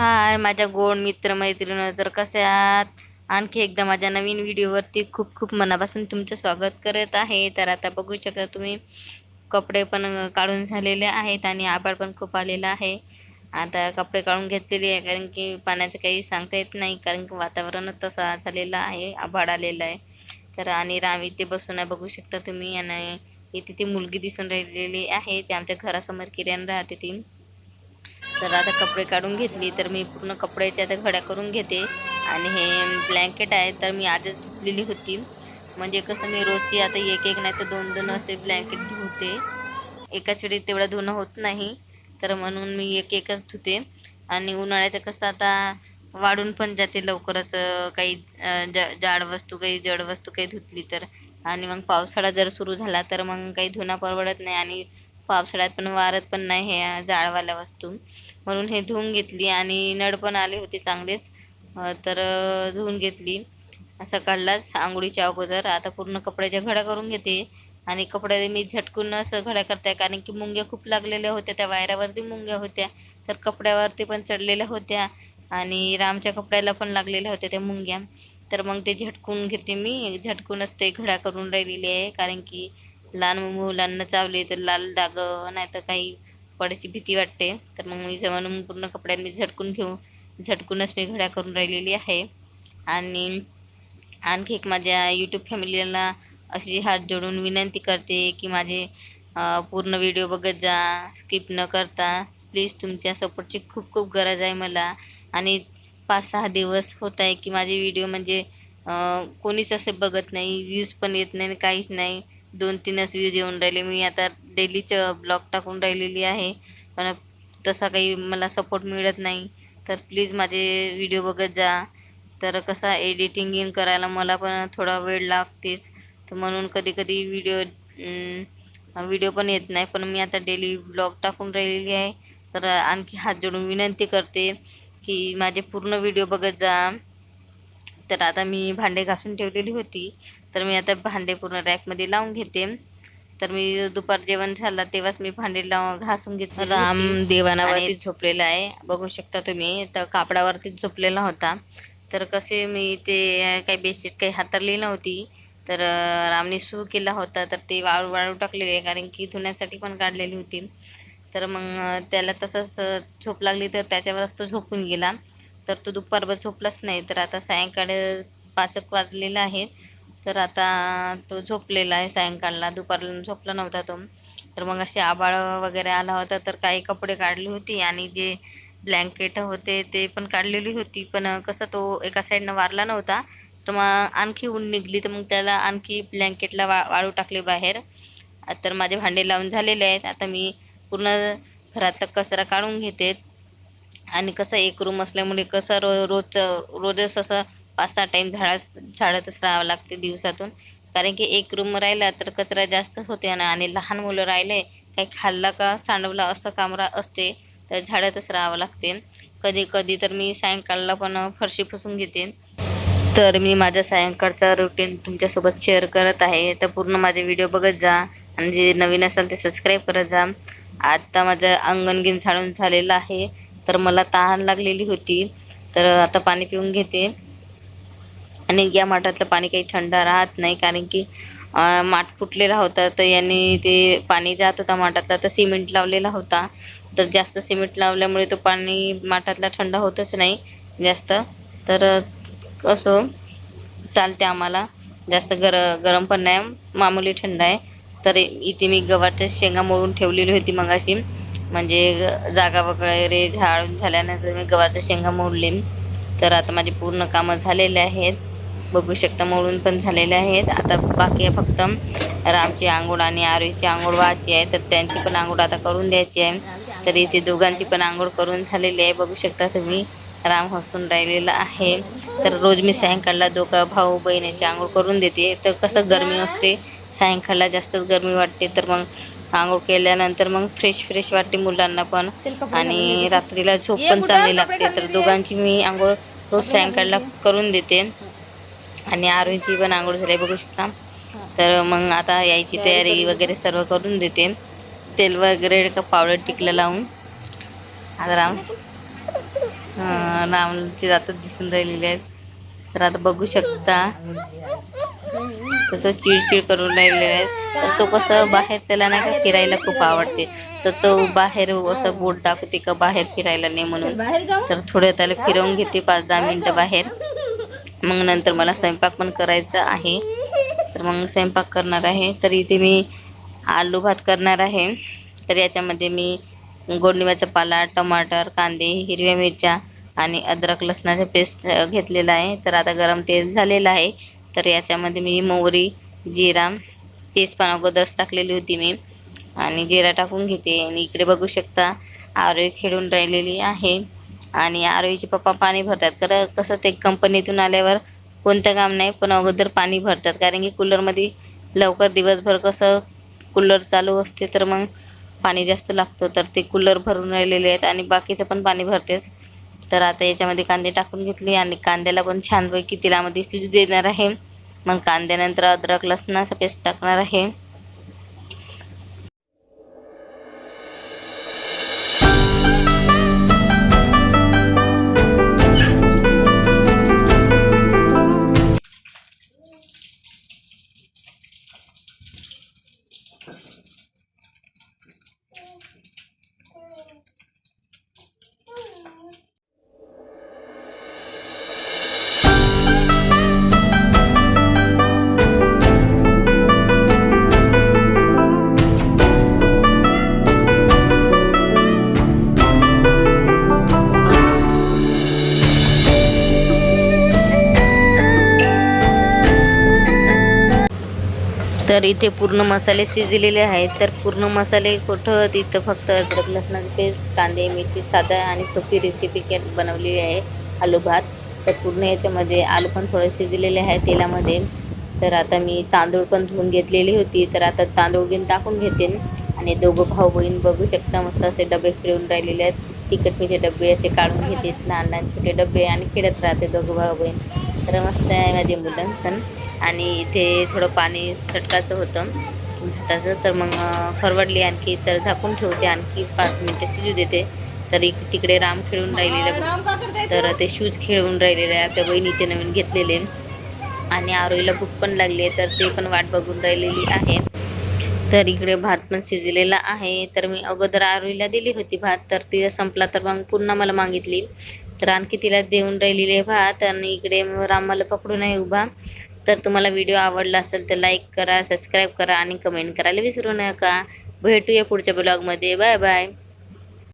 हाय माझ्या गोड मित्र मैत्रिणी तर कसे आहात? आणखी एकदा माझ्या नवीन व्हिडिओवरती खूप खूप मनापासून तुमचं स्वागत करत आहे. तर आता बघू शकता तुम्ही कपडे पण काढून झालेले आहेत आणि आभाळ पण खूप आलेलं आहे. आता कपडे काढून घेतलेले आहे कारण की पाण्याचं काही सांगता येत नाही कारण की वातावरणच तसं झालेलं आहे आभाळ आलेलं आहे. तर आणि राम इथे बसून आहे बघू शकता तुम्ही. आणि इथे ती मुलगी दिसून राहिलेली आहे ती आमच्या घरासमोर किरण राहते ती. तर आता कपडे काढून घेतली तर मी पूर्ण कपड्याच्या आता घड्या करून घेते. आणि हे ब्लँकेट आहे तर मी आजच धुतलेली होती. म्हणजे कसं मी रोजची आता एक एक नाही तर दोन दोन असे ब्लँकेट धुते. एकाच वेळी तेवढं धुणं होत नाही तर म्हणून मी एक एकच धुते. आणि उन्हाळ्याचं कसं आता वाढून पण जाते लवकरच काही जा ज जाड वस्तू काही जड वस्तू काही धुतली तर. आणि मग पावसाळा जर सुरू झाला तर मग काही धुणं परवडत नाही. आणि पावसाळ्यात पण वारत पण नाही हे जाळवाल्या वस्तू. म्हणून हे धुवून घेतली आणि नळ पण आले होते चांगलेच. तर धुवून घेतली. सकाळलाच आंघोळीच्या अगोदर. आता पूर्ण कपड्याच्या घड्या करून घेते. आणि कपडे मी झटकून असं घड्या करते. कारण की मुंग्या खूप लागलेल्या होत्या. त्या वायरावरती मुंग्या होत्या. तर कपड्यावरती पण चढलेल्या होत्या. आणि रामच्या कपड्याला पण लागलेल्या होत्या त्या मुंग्या. तर मग ते झटकून घेते मी. झटकूनच ते घड्या करून राहिलेली आहे. कारण की लहान मुलांना चावले तर लाल डाग नाही तर काही पडायची भीती वाटते. तर मग मी म्हणून पूर्ण कपड्यांनी झटकून घेऊ झटकूनच मी घड्या करून राहिलेली आहे. आणि आणखी एक माझ्या यूट्यूब फॅमिलीला अशी हात जोडून विनंती करते की माझे पूर्ण व्हिडिओ बघत जा स्किप न करता. प्लीज तुमच्या सपोर्टची खूप खूप गरज आहे मला. आणि पाच सहा दिवस होत आहे की माझे व्हिडिओ म्हणजे कोणीच असे बघत नाही व्ह्यूज पण येत नाही आणि काहीच नाही. दोन तीनच व्ह्यूज येऊन राहिले. मी आता डेलीच ब्लॉग टाकून राहिलेली आहे. पण तसा काही मला सपोर्ट मिळत नाही. तर प्लीज माझे व्हिडिओ बघत जा. तर कसा एडिटिंग इन करायला मला पण थोडा वेळ लागतेच. तर म्हणून कधी कधी व्हिडिओ व्हिडिओ पण येत नाही. पण मी आता डेली ब्लॉग टाकून राहिलेली आहे. तर आणखी हात जोडून विनंती करते की माझे पूर्ण व्हिडिओ बघत जा. तर आता मी भांडे घासून ठेवलेली होती. तर मी आता भांडे पूर्ण रॅकमध्ये लावून घेते. तर मी दुपार जेवण झालं तेव्हाच मी भांडे लावून घासून घेतले राम देवानावरती झोपलेला आहे. बघू शकता तुम्ही तर कापडावरतीच झोपलेला होता. तर कसे मी ते काही बेडशीट काही हाताळली नव्हती. तर रामने सू केला होता. तर ते वाळू वाळू टाकलेले आहे कारण की धुण्यासाठी पण काढलेली होती. तर मग त्याला तसंच झोप लागली तर त्याच्यावरच तो झोपून गेला. तर तो दुपारभर झोपलाच नाही. तर आता सायंकाळी पाचक वाजलेला आहे. तर आता तो झोपलेला आहे सायंकाळला. दुपारला झोपला नव्हता तो. तर मग असे आबाळ वगैरे आला होता तर काही कपडे काढली होती आणि जे ब्लँकेट होते ते पण काढलेली होती. पण कसं तो एका साईडनं वारला नव्हता. तर मग आणखी ऊन निघली तर मग त्याला आणखी ब्लँकेटला वा वाळू टाकले बाहेर. तर माझे भांडे लावून झालेले आहेत. आता मी पूर्ण घरातला कचरा काढून घेते. आणि कसं एक रूम असल्यामुळे कसं रो रोजचं रोजच असं पाच सहा टाईम झाडा झाडतच राहावं लागते दिवसातून. कारण की एक रूम राहिला तर कचरा जास्त होते ना आणि लहान मुलं राहिले काही खाल्ला का सांडवला असं कामरा असते तर झाडतच राहावं लागते. कधी कधी तर मी सायंकाळला पण फरशी पुसून घेते. तर मी माझ्या सायंकाळचा रुटीन तुमच्यासोबत शेअर करत आहे. तर पूर्ण माझे व्हिडिओ बघत जा आणि जे नवीन असाल ते सबस्क्राईब करत जा. आत्ता माझं अंगणगिन झाडून झालेलं आहे. तर मला तहान लागलेली होती. तर आता पाणी पिऊन घेते. आणि या माठातलं पाणी काही थंड राहत नाही कारण की माठ फुटलेला होता. तर यांनी ते पाणी जात होता माठातला. तर सिमेंट लावलेला होता. तर जास्त सिमेंट लावल्यामुळे तो पाणी माठातला थंड होतच नाही जास्त. तर असो चालते आम्हाला. जास्त गर गरम पण नाही. मामूली थंड आहे. तर इथे मी गव्हाच्या शेंगा मोडून ठेवलेली होती मगाशी. म्हणजे जागा वगैरे झाडून झाल्यानंतर मी गव्हाच्या शेंगा मोडले तर आता माझे पूर्ण कामं झालेले आहेत. बघू शकता मोडून पण झालेले आहेत. आता बाकी आहे फक्त रामची आंघोळ आणि आरोहीची आंघोळ व्हायची आहे तर त्यांची पण आंघोळ आता करून द्यायची आहे. तर इथे दोघांची पण आंघोळ करून झालेली आहे. बघू शकता तुम्ही राम हसून राहिलेला आहे. तर रोज मी सायंकाळला दोघं भाऊ बहिणीची आंघोळ करून देते. तर कसं गरमी असते सायंकाळला जास्तच गरमी वाटते तर मग आंघोळ केल्यानंतर मग फ्रेश फ्रेश वाटते मुलांना पण. आणि रात्रीला झोप पण चांगली लागते. तर दोघांची मी आंघोळ रोज सायंकाळला करून देते. आणि आरोहीची पण आंघोळ झाली बघू शकता. तर मग आता यायची तयारी वगैरे सर्व करून देते. तेल वगैरे का पावडर टिकलं लावून. आता राम. रामचे दात दिसून राहिलेले आहेत. तर आता बघू शकता. तर तो चिडचिड करून राहिलेला आहे. तर तो कसं बाहेर त्याला नाही का फिरायला खूप आवडते. तर तो बाहेर असं बोट दाखवते का बाहेर फिरायला नाही म्हणून. तर थोडं त्याला फिरवून घेते पाच दहा मिनटं बाहेर. मग नंतर मला स्वयंपाक पण करायचा आहे. तर मग स्वयंपाक करणार आहे. तर इथे मी आलू भात करणार आहे. तर याच्यामध्ये मी गोडलिंबाचा पाला टमाटर कांदे हिरव्या मिरच्या आणि अद्रक लसणाचा पेस्ट घेतलेला आहे. तर आता गरम तेल झालेलं आहे. तर याच्यामध्ये मी मोहरी जिरा तेजपान अगोदरच टाकलेली होती मी. आणि जिरा टाकून घेते. आणि इकडे बघू शकता आरोग्य खेळून राहिलेली आहे. आणि आरोहीचे पप्पा पाणी भरतात. खरं कसं ते कंपनीतून आल्यावर कोणतं काम नाही पण अगोदर पाणी भरतात. कारण की कूलरमध्ये लवकर दिवसभर कसं कूलर चालू असते तर मग पाणी जास्त लागतं. तर ते कूलर भरून राहिलेले आहेत आणि बाकीचं पण पाणी भरते. तर आता याच्यामध्ये कांदे टाकून घेतले आणि कांद्याला पण छानपैकी तेलामध्ये शिजू देणार आहे. मग कांद्यानंतर अद्रक लसणाचा पेस्ट टाकणार आहे. तर इथे पूर्ण मसाले शिजलेले आहेत. तर पूर्ण मसाले कुठं? तिथं फक्त अद्रक लसणाची पेस्ट कांदे मिरची साधा आणि सोपी रेसिपी के बनवलेली आहे. आलू भात. तर पूर्ण याच्यामध्ये आलू पण थोडे शिजलेले आहे तेलामध्ये. तर आता मी तांदूळ पण धुवून घेतलेली होती. तर आता तांदूळ घेऊन टाकून घेते आणि दोघं भाऊ बहीण बघू शकता मस्त असे डबे फिरवून राहिलेले आहेत. तिखट मिठे डबे असे काढून घेते लहान लहान छोटे डबे आणि खेळत राहते दोघं भाऊ बहीण. तर मस्त आहे माझे मुलं पण आणि इथे थोडं पाणी चटकाचं होतं. भाताचं तर मग फरवडली आणखी तर झाकून ठेवते आणखी पाच मिनटं. शिजू देते. तर इक तिकडे राम खेळून राहिलेले. तर ते शूज खेळून राहिलेले आहे आपल्या बहिणीचे नवीन घेतलेले. आणि आरोईला भूक पण लागली आहे तर ते पण वाट बघून राहिलेली आहे. तर इकडे भात पण शिजलेला आहे. तर मी अगोदर आरोईला दिली होती भात तर ती संपला तर मग पुन्हा मला मागितली. तर आणखी तिला देऊन राहिलेले भात आणि इकडे रामाला पकडून आहे उभा. तर तुम्हाला व्हिडिओ आवडला असेल तर लाईक करा सबस्क्राईब करा आणि कमेंट करायला विसरू नका. भेटूया पुढच्या ब्लॉगमध्ये बाय बाय